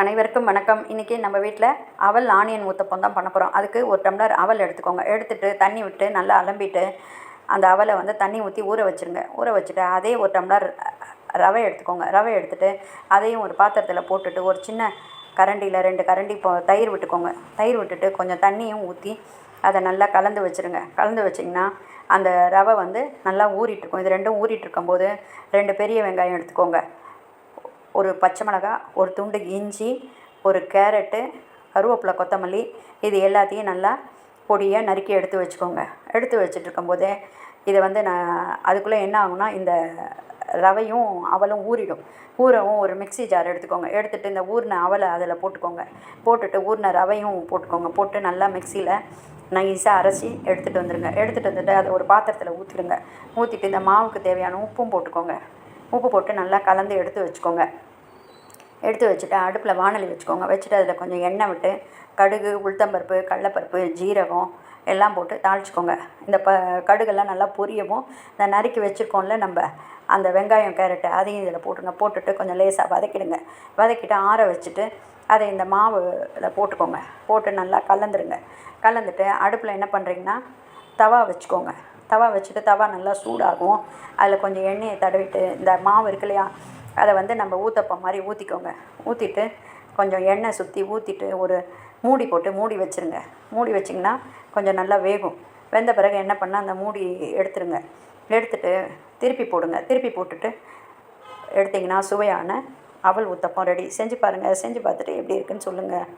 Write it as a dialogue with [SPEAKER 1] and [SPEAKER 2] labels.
[SPEAKER 1] அனைவருக்கும் வணக்கம். இன்றைக்கி நம்ம வீட்டில் அவல் ஆனியன் ஊத்தப்பம் தான் பண்ண போகிறோம் அதுக்கு ஒரு டம்ளர் அவல் எடுத்துக்கோங்க. எடுத்துட்டு தண்ணி விட்டு நல்லா அலம்பிட்டு அந்த அவலை வந்து தண்ணி ஊற்றி ஊற வச்சுருங்க. ஊற வச்சுட்டு அதே ஒரு டம்ளர் ரவை எடுத்துக்கோங்க. ரவை எடுத்துட்டு அதையும் ஒரு பாத்திரத்தில் போட்டுட்டு ஒரு சின்ன கரண்டியில் ரெண்டு கரண்டி இப்போ தயிர் விட்டுக்கோங்க. தயிர் விட்டுட்டு கொஞ்சம் தண்ணியும் ஊற்றி அதை நல்லா கலந்து வச்சுருங்க. கலந்து வச்சிங்கன்னா அந்த ரவை வந்து நல்லா ஊறிட்டுருக்கும் இது ரெண்டும் ஊறிட்டு இருக்கும்போது ரெண்டு பெரிய வெங்காயம் எடுத்துக்கோங்க. ஒரு பச்சை மிளகா ஒரு துண்டு இஞ்சி ஒரு கேரட்டு கருவேப்பிலை கொத்தமல்லி இது எல்லாத்தையும் நல்லா பொடியாக நறுக்கி எடுத்து வச்சுக்கோங்க. எடுத்து வச்சுட்டு இருக்கும்போதே இதை வந்து நான் அதுக்குள்ளே என்ன ஆகும்னா இந்த ரவையும் அவலும் ஊறிடும். ஊறவும் ஒரு மிக்ஸி ஜார் எடுத்துக்கோங்க. எடுத்துகிட்டு இந்த ஊறின அவலை அதில் போட்டுக்கோங்க. போட்டுட்டு ஊறின ரவையும் போட்டுக்கோங்க. போட்டு நல்லா மிக்ஸியில் நைஸாக அரைச்சி எடுத்துகிட்டு வந்துடுங்க எடுத்துகிட்டு வந்துட்டு அதை ஒரு பாத்திரத்தில் ஊற்றிடுங்க ஊற்றிட்டு இந்த மாவுக்கு தேவையான உப்பும் போட்டுக்கோங்க. உப்பு போட்டு நல்லா கலந்து எடுத்து வச்சுக்கோங்க. எடுத்து வச்சுட்டு அடுப்பில் வானலி வச்சுக்கோங்க. வச்சுட்டு அதில் கொஞ்சம் எண்ணெய் விட்டு கடுகு உளுத்தம்பருப்பு கடலப்பருப்பு ஜீரகம் எல்லாம் போட்டு தாளிச்சுக்கோங்க. இந்த ப கடுகெல்லாம் நல்லா பொரியவும். இந்த நறுக்கி வச்சுருக்கோம்ல நம்ம அந்த வெங்காயம் கேரட்டு அதையும் இதில் போட்டுருங்க போட்டுட்டு கொஞ்சம் லேசாக வதக்கிடுங்க. வதக்கிட்டு ஆற வச்சுட்டு அதை இந்த மாவில் போட்டுக்கோங்க. போட்டு நல்லா கலந்துருங்க. கலந்துட்டு அடுப்பில் என்ன பண்ணுறீங்கன்னா தவா வச்சுக்கோங்க. தவா வச்சுட்டு தவா நல்லா சூடாகும். அதில் கொஞ்சம் எண்ணெயை தடவிட்டு இந்த மாவு இருக்கு இல்லையா அதை வந்து நம்ம ஊத்தப்பம் மாதிரி ஊற்றிக்கோங்க ஊற்றிட்டு கொஞ்சம் எண்ணெய் சுற்றி ஊற்றிட்டு ஒரு மூடி போட்டு மூடி வச்சுருங்க. மூடி வச்சிங்கன்னா கொஞ்சம் நல்லா வேகும். வெந்த பிறகு என்ன பண்ணால் அந்த மூடி எடுத்துருங்க. எடுத்துட்டு திருப்பி போடுங்க. திருப்பி போட்டுட்டு எடுத்திங்கன்னா சுவையான அவல் ஊத்தப்பம் ரெடி செஞ்சு பாருங்கள் செஞ்சு பார்த்துட்டு எப்படி இருக்குன்னு சொல்லுங்கள்